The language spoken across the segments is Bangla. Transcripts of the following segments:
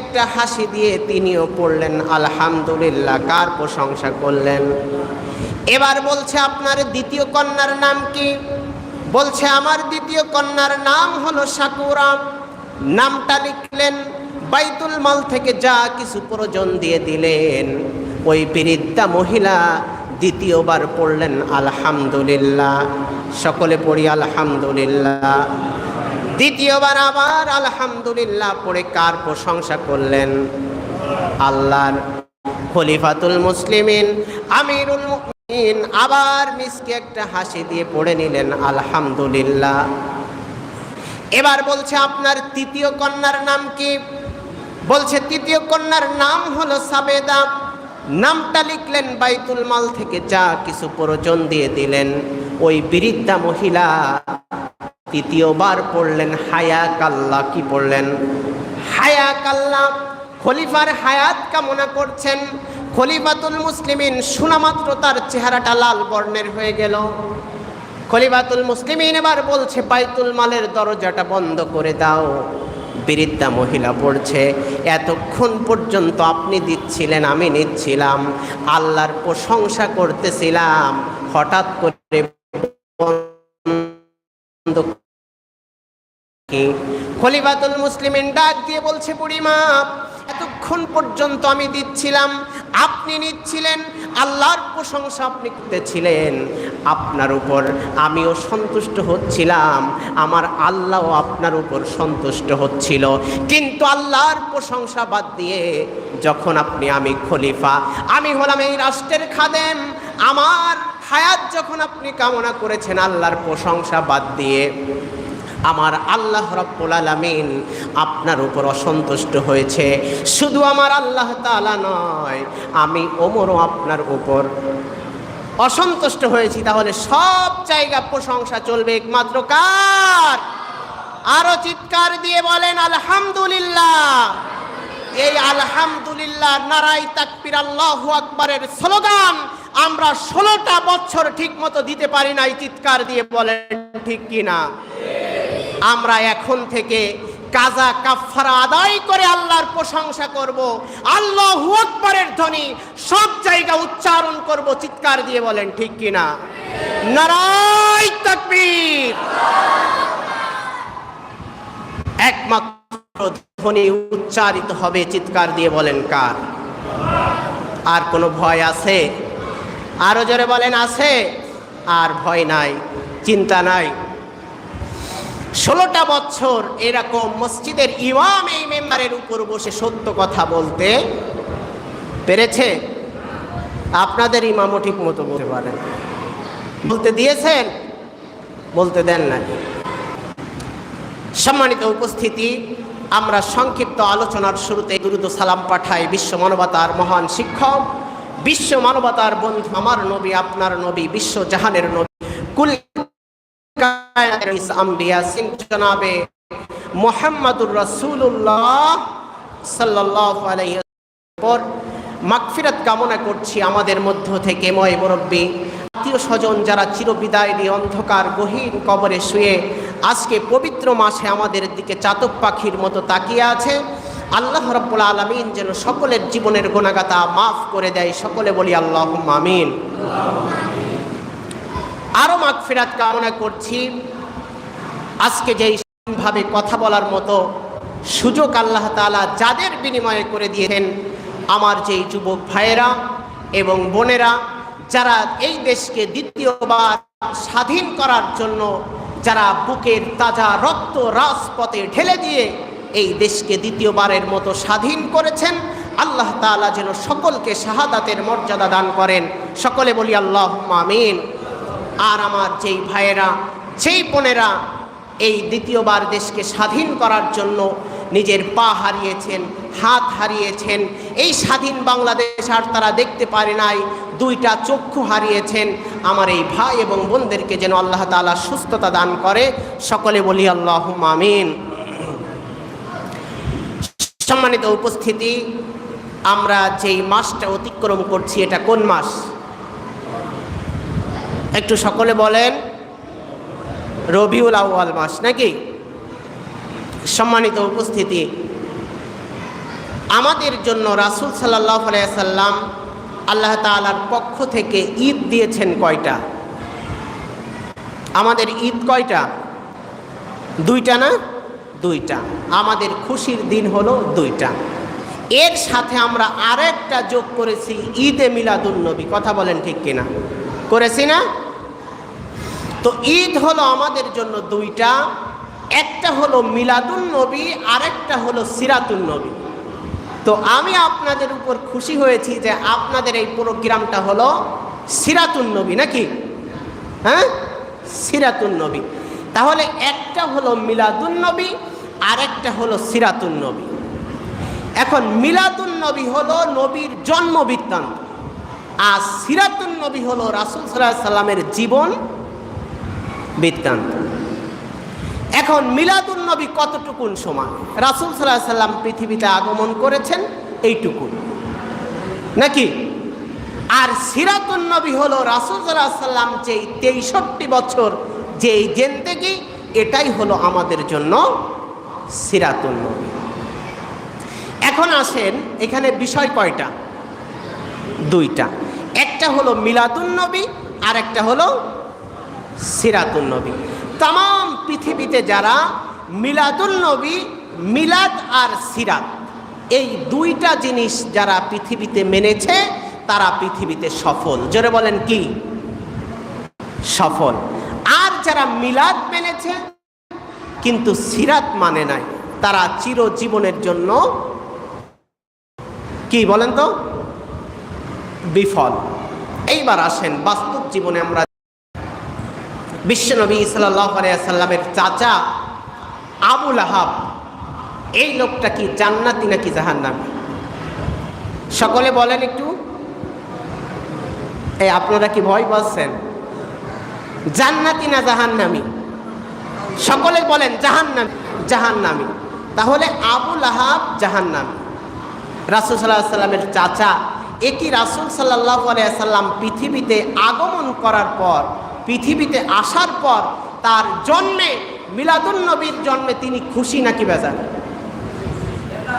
একটা হাসি দিয়ে তিনিও পড়লেন, আলহামদুলিল্লাহ, কার প্রশংসা করলেন? এবার বলছে, আপনার দ্বিতীয় কন্যার নাম কি? বলছে, আমার দ্বিতীয় কন্যার নাম হলো সাকুরা। নামটা লিখলেন, বাইতুল মাল থেকে যা কিছু প্রয়োজন দিয়ে দিলেন। ওই বৃদ্ধা মহিলা দ্বিতীয়বার পড়লেন, আলহামদুলিল্লাহ। সকলে পড়ি, আলহামদুলিল্লাহ। দ্বিতীয়বার আবার আলহামদুলিল্লাহ পড়ে কার প্রশংসা করলেন? আল্লাহর খলিফাতুল মুসলিমিন, আমিরুল আবার মিসকে একটা হাসি দিয়ে পড়ে নিলেন, আলহামদুলিল্লাহ। এবার বলছে, আপনার তৃতীয় কন্যার নাম কি? বলছে, তৃতীয় কন্যার নাম হলো সাবেদা। নামটা লিখলেন বাইতুল মাল থেকে যা কিছু প্রয়োজন দিয়ে দিলেন। ওই বৃদ্ধা মহিলা তৃতীয়বার পড়লেন হায়া কাল্লা কি পড়লেন? হায়া কাল্লা খলিফার হায়াত কামনা করছেন। খলিফাতুল মুসলিমিন শোনামাত্র তার চেহারাটা লাল বর্ণের হয়ে গেল। খলিফাতুল মুসলিমিন এবার বলছে, বাইতুল মালের দরজাটা বন্ধ করে দাও। বৃদ্ধা মহিলা পড়ছে এতক্ষণ পর্যন্ত আপনি দিচ্ছিলেন, আমি নিচ্ছিলাম। আল্লাহর প্রশংসা করতেছিলাম। হঠাৎ করে কি খলিফাতুল মুসলিমিন ডাক দিয়ে বলছে বুড়িমা এতক্ষণ পর্যন্ত আমি দিচ্ছিলাম, আপনি নিচ্ছিলেন, আল্লাহর প্রশংসা আপনি করতেছিলেন। আপনার উপর আমিও সন্তুষ্ট হচ্ছিলাম, আমার আল্লাহও আপনার উপর সন্তুষ্ট হচ্ছিল। কিন্তু আল্লাহর প্রশংসা বাদ দিয়ে যখন আপনি আমি খলিফা, আমি হলাম এই রাষ্ট্রের খাদেম, আমার হায়াত যখন আপনি কামনা করেছেন, আল্লাহর প্রশংসা বাদ দিয়ে আমার আল্লাহ রব্বুল আলামিন আপনার উপর অসন্তুষ্ট হয়েছে। শুধু আমার আল্লাহ তাআলা নয়, আমি ওমরও আপনার উপর অসন্তুষ্ট হয়েছি। তাহলে সব জায়গা প্রশংসা চলবে একমাত্র কার? আরও চিৎকার দিয়ে বলেন, আলহামদুলিল্লাহ। এই আলহামদুলিল্লাহ নারাই তাকবির, আল্লাহু আকবরের স্লোগান আমরা ষোলোটা বছর ঠিক মতো দিতে পারি নাই, চিৎকার দিয়ে বলেন ঠিক কিনা? আমরা এখন থেকে কাজা কাফারা আদায় করে আল্লাহর প্রশংসা করব, আল্লাহ আকবরের ধ্বনি সব জায়গা উচ্চারণ করব, চিৎকার দিয়ে বলেন, ঠিক কিনা নারাই তাকবীর। একমাত্র ধ্বনি উচ্চারিত হবে, চিৎকার দিয়ে বলেন, কার? আর কোনো ভয় আছে? আরও জোরে বলেন, আছে? আর ভয় নাই, চিন্তা নাই। ষোলোটা বছর এরকম মসজিদের ইমাম এই মেম্বারের উপর বসে সত্য কথা বলতে পেরেছে? আপনাদের ইমামও ঠিক মতো বলতে পারেন বলতে দিয়েছেন, বলতে দেন না সম্মানিত উপস্থিতি, আমরা সংক্ষিপ্ত আলোচনার শুরুতে দ্রুত সালাম পাঠাই বিশ্ব মানবতার মহান শিক্ষক, বিশ্ব মানবতার বন্ধু, আমার নবী, আপনার নবী, বিশ্ব জাহানের নবী। কুল কামনা করছি আমাদের মধ্য থেকে, ময় আত্মীয় স্বজন যারা চিরবিদায় দিয়ে অন্ধকার গহীন কবরে শুয়ে আজকে পবিত্র মাসে আমাদের দিকে চাতক পাখির মতো তাকিয়ে আছে, আল্লাহ রব্বুল আলমিন যেন সকলের জীবনের গোনাগাতা মাফ করে দেয়। সকলে বলি আল্লাহ আমিন। আরও মাগফিরাত কামনা করছি। আজকে যেই ভাবে কথা বলার মতো সুযোগ আল্লাহ তালা যাদের বিনিময়ে করে দিয়েছেন, আমার যেই যুবক ভাইয়েরা এবং বোনেরা, যারা এই দেশকে দ্বিতীয়বার স্বাধীন করার জন্য যারা বুকের তাজা রক্ত রাজপথে ঢেলে দিয়ে এই দেশকে দ্বিতীয়বারের মতো স্বাধীন করেছেন, আল্লাহ তাআলা যেন সকলকে শাহাদাতের মর্যাদা দান করেন। সকলে বলি আল্লাহ আমিন। আর আমার যেই ভাইয়েরা, যেই বোনেরা এই দ্বিতীয়বার দেশকে স্বাধীন করার জন্য নিজের পা হারিয়েছেন, হাত হারিয়েছেন, এই স্বাধীন বাংলাদেশ আর তারা দেখতে পারে নাই, দুইটা চক্ষু হারিয়েছেন, আমার এই ভাই এবং বোনদেরকে যেন আল্লাহ তাআলা সুস্থতা দান করে, সকলে বলি আল্লাহ আমিন। সম্মানিত উপস্থিতি, আমরা যেই মাসটা অতিক্রম করছি, এটা কোন মাস? একটু সকলে বলেন, রবিউল আউয়াল মাস নাকি? সম্মানিত উপস্থিতি, আমাদের জন্য রাসুল সাল্লাহ সাল্লাম আল্লাহ তালার পক্ষ থেকে ঈদ দিয়েছেন কয়টা? আমাদের ঈদ কয়টা? দুইটা না? দুইটা। আমাদের খুশির দিন হলো দুইটা। এর সাথে আমরা আরেকটা যোগ করেছি ঈদে মিলাদুন্নবী কথা বলেন ঠিক কিনা? করেছি না? তো ঈদ হলো আমাদের জন্য দুইটা। একটা হলো মিলাদুন নবী, আরেকটা হলো সিরাতুন নবী। তো আমি আপনাদের উপর খুশি হয়েছি যে আপনাদের এই প্রোগ্রামটা হলো সিরাতুন নবী নাকি? হ্যাঁ? সিরাতুন নবী। তাহলে একটা হলো মিলাদুন নবী, আরেকটা হলো সিরাতুন নবী। এখন মিলাদুন নবী হলো নবীর জন্ম বৃত্তান্ত আর সিরাতুন নবী হলো রাসুল সাল্লাহ সাল্লামের জীবন বৃত্তান্ত। এখন মিলাদুন নবী কতটুকুন সমান? রাসুল সাল্লাহ সাল্লাম পৃথিবীতে আগমন করেছেন এইটুকুন। নাকি? আর সিরাতুন নবী হলো রাসুল সাল্লাহ সাল্লাম যেই তেইষট্টি বছর যেই জেন্দেগি এটাই হলো আমাদের জন্য সিরাতুন নবী। এখন আসেন এখানে বিষয় কয়টা? দুইটা। একটা হলো মিলাদুন নবী আর একটা হলো সিরাতুন নবী। তাম পৃথিবীতে যারা মিলাদুল নবী, মিলাদ আর সিরাত, এই দুইটা জিনিস যারা পৃথিবীতে মেনেছে, তারা পৃথিবীতে সফল। জোরে বলেন কি? সফল। আর যারা মিলাদ মেনেছে, কিন্তু সিরাত মানে নাই, তারা চিরজীবনের জন্য কি বলেন তো? বিফল। এইবার আসেন বাস্তব জীবনে আমরা বিশ্বনবী সাল্লামের চাচা আবুল আহাব এই লোকটা কি জান্নাতি নাকি জাহান্নামী? সকলে বলেন একটু। এই আপনারা কি ভয় পাচ্ছেন? জান্নাতি না জাহান্নামী? সকলে বলেন জাহান্নামী জাহান্নামী। তাহলে আবুল আহাব জাহান্নামী। রাসুল সাল্লাহ সাল্লামের চাচা, এটি রাসুল সাল্লাহ সাল্লাম পৃথিবীতে আগমন করার পর পৃথিবীতে আসার পর তার জন্মে মিলাদুল নবীর জন্মে তিনি খুশি নাকি বেজান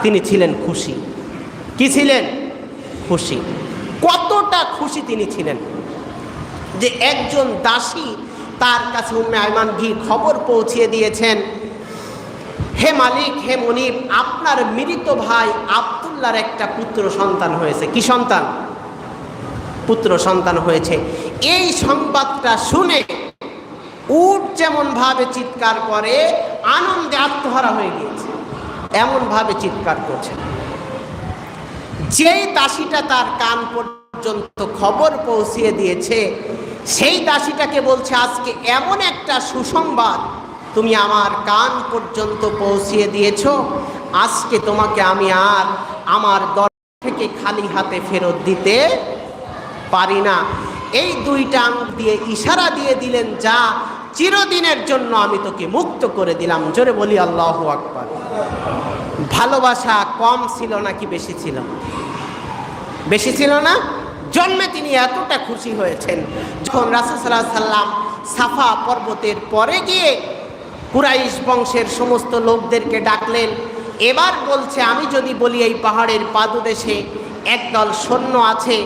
তিনি ছিলেন খুশি। কি ছিলেন? খুশি। কতটা খুশি তিনি ছিলেন? যে একজন দাসী তার কাছে উম্মে আয়মান ঘি খবর পৌঁছিয়ে দিয়েছেন, হে মালিক, হে মনিব, আপনার মৃত ভাই আবদুল্লার একটা পুত্র সন্তান হয়েছে। কি সন্তান? পুত্র সন্তান হয়েছে। এই সংবাদটা শুনে উট যেমন ভাবে চিৎকার করে, আনন্দে আত্মহারা হয়ে গিয়েছে। এমন ভাবে চিৎকার করছে। যেই দাসীটা তার কান পর্যন্ত খবর পৌঁছিয়ে দিয়েছে, সেই দাসীটাকে বলছে, আজকে এমন একটা সুসংবাদ তুমি আমার কান পর্যন্ত পৌঁছিয়ে দিয়েছ। আজকে তোমাকে আমি আর আমার দর থেকে খালি হাতে ফেরত দিতে পারি না। এই দুইটা আঙুল দিয়ে ইশারা দিয়ে দিলেন, যা চিরদিনের জন্য আমি তোকে মুক্ত করে দিলাম। জোরে বলি, আল্লাহ আকবর। ভালোবাসা কম ছিল নাকি বেশি ছিল? বেশি ছিল না? জন্মে তিনি এতটা খুশি হয়েছেন। যখন রাসুসাল্লাহ সাল্লাম সাফা পর্বতের পরে গিয়ে কুরাইশ বংশের সমস্ত লোকদেরকে ডাকলেন, এবার বলছে, আমি যদি বলি এই পাহাড়ের পাদদেশে একদল সৈন্য আছে